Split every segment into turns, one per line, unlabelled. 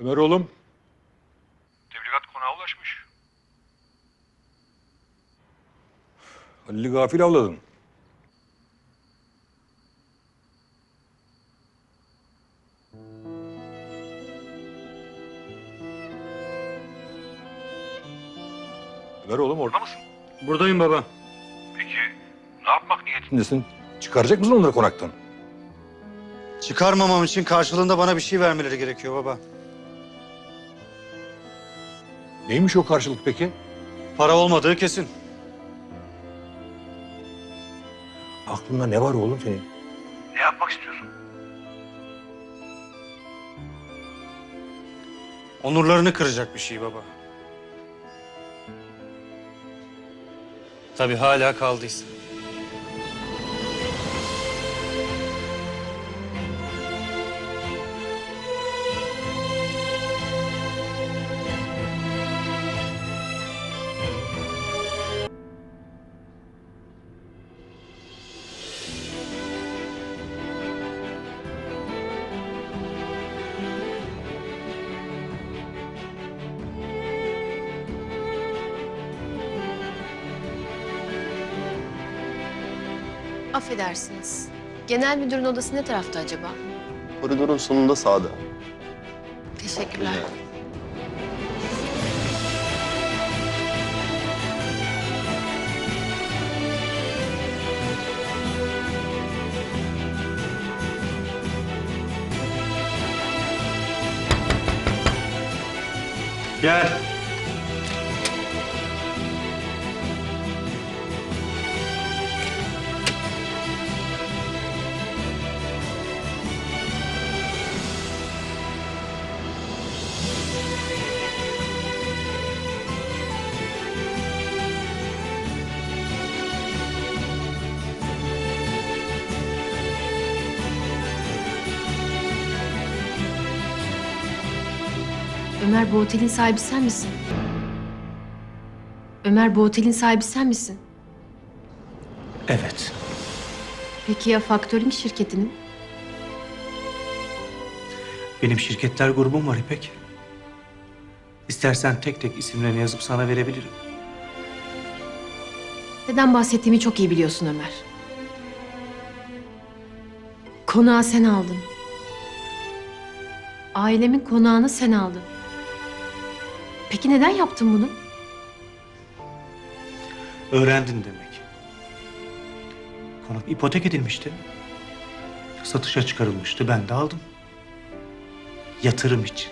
Ömer oğlum.
Tebligat konağa ulaşmış.
Halil'i gafil avladın. Ömer oğlum orada
mısın?
Buradayım baba.
Peki ne yapmak niyetin?
mısın? Çıkaracak mısın onları konaktan?
Çıkarmamam için karşılığında bana bir şey vermeleri gerekiyor baba.
Neymiş o karşılık peki?
Para olmadığı kesin.
Aklında ne var oğlum senin?
Ne yapmak istiyorsun?
Onurlarını kıracak bir şey baba. Tabii hala kaldıysa.
Affedersiniz. Genel müdürün odası ne tarafta acaba?
Koridorun sonunda sağda.
Teşekkürler.
Gel.
Ömer bu otelin sahibi sen misin? Ömer bu otelin sahibi sen misin?
Evet.
Peki ya faktörink şirketinin?
Benim şirketler grubum var İpek. İstersen tek tek isimlerini yazıp sana verebilirim.
Neden bahsettiğimi çok iyi biliyorsun Ömer. Konağı sen aldın. Ailemin konağını sen aldın. Peki neden yaptın bunu?
Öğrendin demek. Konak ipotek edilmişti. Satışa çıkarılmıştı. Ben de aldım. Yatırım için.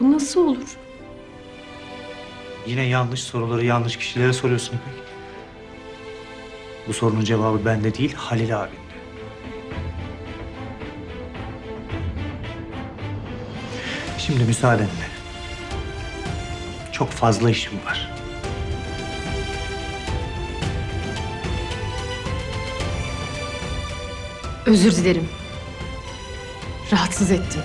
Bu nasıl olur?
Yine yanlış soruları yanlış kişilere soruyorsun İpek. Bu sorunun cevabı bende değil Halil abinde. Şimdi müsaadenle. Çok fazla işim var.
Özür dilerim. Rahatsız ettim.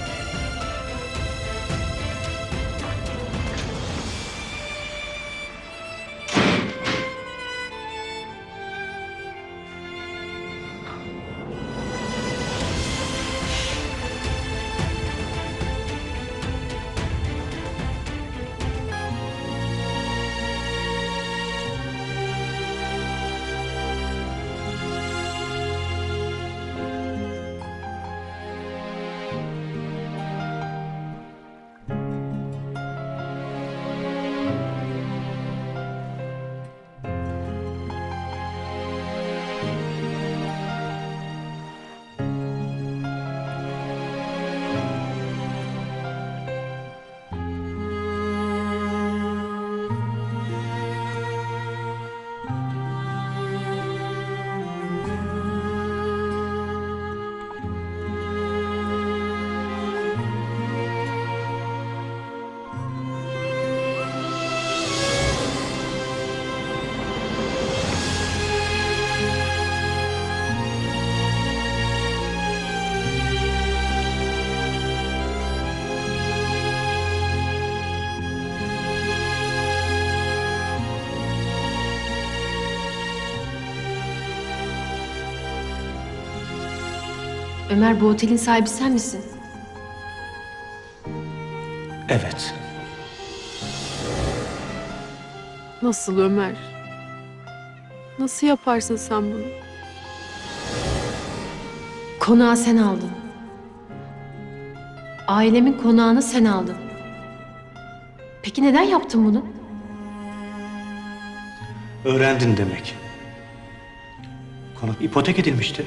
Ömer bu otelin sahibi sen misin?
Evet.
Nasıl Ömer? Nasıl yaparsın sen bunu?
Konağı sen aldın. Ailemin konağını sen aldın. Peki neden yaptın bunu?
Öğrendin demek. Konak ipotek edilmişti.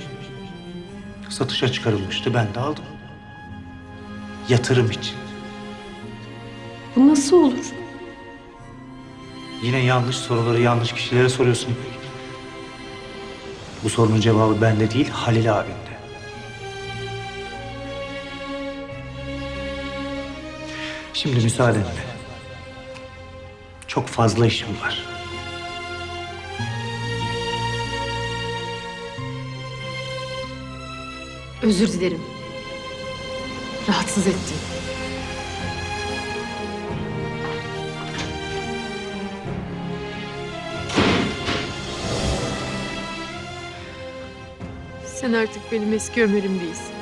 Satışa çıkarılmıştı. Ben de aldım. Yatırım için.
Bu nasıl olur?
Yine yanlış soruları yanlış kişilere soruyorsun İpek. Bu sorunun cevabı bende değil, Halil abinde. Şimdi müsaadenle. Çok fazla işim var.
Özür dilerim. Rahatsız ettim.
Sen artık benim eski Ömer'im değilsin.